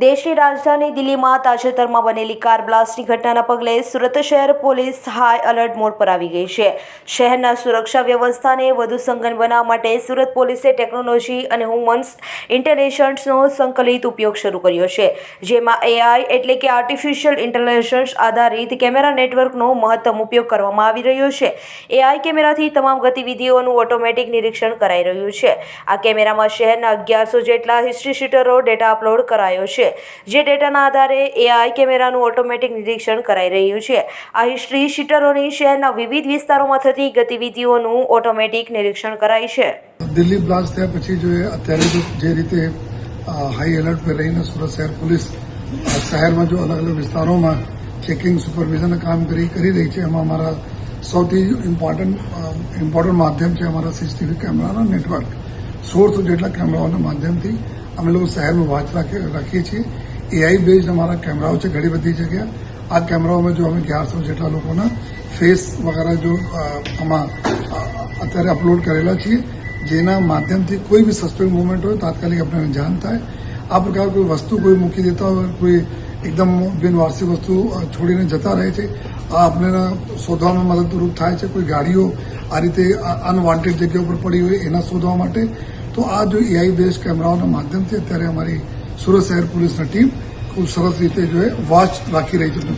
દેશની રાજધાની દિલ્હીમાં તાજેતરમાં બનેલી કાર બ્લાસ્ટની ઘટનાના પગલે સુરત શહેર પોલીસ હાઈ એલર્ટ મોડ પર આવી ગઈ છે. શહેરના સુરક્ષા વ્યવસ્થાને વધુ સંગન બનાવવા માટે સુરત પોલીસે ટેકનોલોજી અને હ્યુમન્સ ઇન્ટેલિજન્સનો સંકલિત ઉપયોગ શરૂ કર્યો છે. જેમાં એઆઈ એટલે કે આર્ટિફિશિયલ ઇન્ટેલિજન્સ આધારિત કેમેરા નેટવર્કનો મહત્તમ ઉપયોગ કરવામાં આવી રહ્યો છે. એઆઈ કેમેરાથી તમામ ગતિવિધિઓનું ઓટોમેટિક નિરીક્ષણ કરાઈ રહ્યું છે. આ કેમેરામાં શહેરના અગિયારસો જેટલા હિસ્ટ્રી શીટરો ડેટા અપલોડ કરાયો છે. જે ડેટાના આધારે એઆઈ કેમેરાનું ઓટોમેટિક નિરીક્ષણ કરાઈ રહ્યું છે. આ હિસ્ટ્રી શીટરોની શહેરના વિવિધ વિસ્તારોમાં થતી ગતિવિધિઓનું ઓટોમેટિક નિરીક્ષણ કરાય છે. દિલ્હી બ્લાસ્ટ થયા પછી જો અત્યારે જે રીતે હાઈ એલર્ટ પર રહીને સુરત શહેર પોલીસ શહેરમાં જો અલગ અલગ વિસ્તારોમાં ચેકિંગ સુપરવિઝન કામ કરી કરી રહી છે, એમાં અમારા સૌથી ઇમ્પોર્ટન્ટ ઇમ્પોર્ટન્ટ માધ્યમ છે અમારા સીસીટીવી કેમેરાના નેટવર્ક સોળસો જેટલા કેમેરાઓના માધ્યમથી અમે લોકો શહેરમાં વાંચ રાખી રાખીએ છીએ. એઆઈ બેઝડ અમારા કેમેરાઓ છે, ઘણી બધી જગ્યા. આ કેમેરાઓમાં જો અમે અગિયારસો જેટલા લોકોના ફેસ વગેરે જો આમાં અત્યારે અપલોડ કરેલા છીએ, જેના માધ્યમથી કોઈ બી સસ્પેક્ટ મુવમેન્ટ હોય, તાત્કાલિક આપણને જાણ થાય. આ પ્રકાર કોઈ વસ્તુ કોઈ મૂકી દેતા હોય, કોઈ એકદમ બિનવારસી વસ્તુ છોડીને જતા રહે છે, આ આપણને શોધવામાં મદદરૂપ થાય છે. કોઈ ગાડીઓ આ રીતે અનવોન્ટેડ જગ્યા ઉપર પડી હોય, એના શોધવા માટે તો આ જો એઆઈ બેઝ કેમેરાઓના માધ્યમથી અત્યારે અમારી સુરત શહેર પોલીસની ટીમ ખૂબ સરસ રીતે જો એ વોચ રાખી રહી છે.